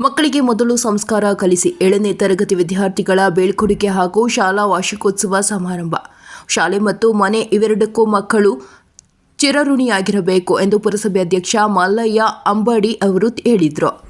ಮಕ್ಕಳಿಗೆ ಮೊದಲು ಸಂಸ್ಕಾರ ಕಲಿಸಿ ಏಳನೇ ತರಗತಿ ವಿದ್ಯಾರ್ಥಿಗಳ ಬೀಳ್ಕೊಡುಗೆ ಹಾಗೂ ಶಾಲಾ ವಾರ್ಷಿಕೋತ್ಸವ ಸಮಾರಂಭ. ಶಾಲೆ ಮತ್ತು ಮನೆ ಇವೆರಡಕ್ಕೂ ಮಕ್ಕಳು ಚಿರಋಣಿಯಾಗಿರಬೇಕು ಎಂದು ಪುರಸಭೆ ಅಧ್ಯಕ್ಷ ಮಲ್ಲಯ್ಯ ಅಂಬಾಡಿ ಅವರು ಹೇಳಿದರು.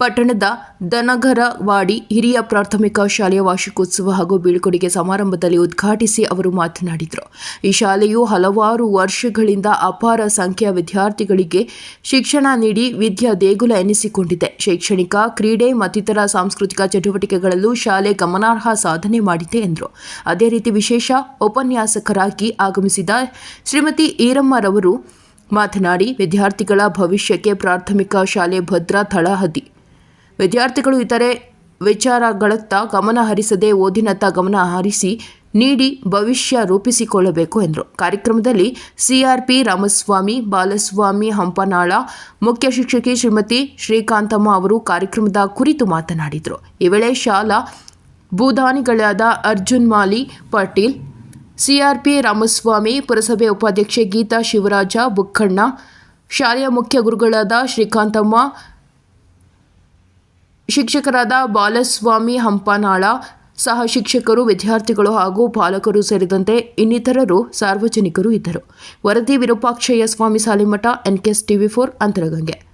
ಪಟ್ಟಣದ ದನಗರವಾಡಿ ಹಿರಿಯ ಪ್ರಾಥಮಿಕ ಶಾಲೆಯ ವಾರ್ಷಿಕೋತ್ಸವ ಹಾಗೂ ಬೀಳ್ಕೊಡುಗೆ ಸಮಾರಂಭದಲ್ಲಿ ಉದ್ಘಾಟಿಸಿ ಅವರು ಮಾತನಾಡಿದರು. ಈ ಶಾಲೆಯು ಹಲವಾರು ವರ್ಷಗಳಿಂದ ಅಪಾರ ಸಂಖ್ಯೆಯ ವಿದ್ಯಾರ್ಥಿಗಳಿಗೆ ಶಿಕ್ಷಣ ನೀಡಿ ವಿದ್ಯಾ ದೇಗುಲ ಎನಿಸಿಕೊಂಡಿದೆ. ಶೈಕ್ಷಣಿಕ, ಕ್ರೀಡೆ ಮತ್ತಿತರ ಸಾಂಸ್ಕೃತಿಕ ಚಟುವಟಿಕೆಗಳಲ್ಲೂ ಶಾಲೆ ಗಮನಾರ್ಹ ಸಾಧನೆ ಮಾಡಿದೆ ಎಂದರು. ಅದೇ ರೀತಿ ವಿಶೇಷ ಉಪನ್ಯಾಸಕರಾಗಿ ಆಗಮಿಸಿದ ಶ್ರೀಮತಿ ಈರಮ್ಮರವರು ಮಾತನಾಡಿ, ವಿದ್ಯಾರ್ಥಿಗಳ ಭವಿಷ್ಯಕ್ಕೆ ಪ್ರಾಥಮಿಕ ಶಾಲೆ ಭದ್ರಾ ತಳಹದಿ ವಿದ್ಯಾರ್ಥಿಗಳು ಇತರೆ ವಿಚಾರಗಳತ್ತ ಗಮನ ಹರಿಸದೆ ಓದಿನತ್ತ ಗಮನ ಹರಿಸಿ ನೀಡಿ ಭವಿಷ್ಯ ರೂಪಿಸಿಕೊಳ್ಳಬೇಕು ಎಂದರು. ಕಾರ್ಯಕ್ರಮದಲ್ಲಿ ಸಿಆರ್ಪಿ ರಾಮಸ್ವಾಮಿ, ಬಾಲಸ್ವಾಮಿ ಹಂಪನಾಳ, ಮುಖ್ಯ ಶಿಕ್ಷಕಿ ಶ್ರೀಮತಿ ಶ್ರೀಕಾಂತಮ್ಮ ಅವರು ಕಾರ್ಯಕ್ರಮದ ಕುರಿತು ಮಾತನಾಡಿದರು. ಈ ವೇಳೆ ಶಾಲಾ ಭೂದಾನಿಗಳಾದ ಅರ್ಜುನ್ ಮಾಲಿ ಪಾಟೀಲ್ ಸಿಆರ್ಪಿ ರಾಮಸ್ವಾಮಿ, ಪುರಸಭೆ ಉಪಾಧ್ಯಕ್ಷೆ ಗೀತಾ ಶಿವರಾಜ, ಬುಕ್ಕಣ್ಣ, ಶಾಲೆಯ ಮುಖ್ಯ ಗುರುಗಳಾದ ಶ್ರೀಕಾಂತಮ್ಮ ಶಿಕ್ಷಕರಾದ ಬಾಲಸ್ವಾಮಿ ಹಂಪನಾಳ, ಸಹ ಶಿಕ್ಷಕರು, ವಿದ್ಯಾರ್ಥಿಗಳು ಹಾಗೂ ಪಾಲಕರು ಸೇರಿದಂತೆ ಇನ್ನಿತರರು ಸಾರ್ವಜನಿಕರು ಇದ್ದರು. ವರದಿ Virupakshayya Swami Salimath NKS TV four, Antaragange.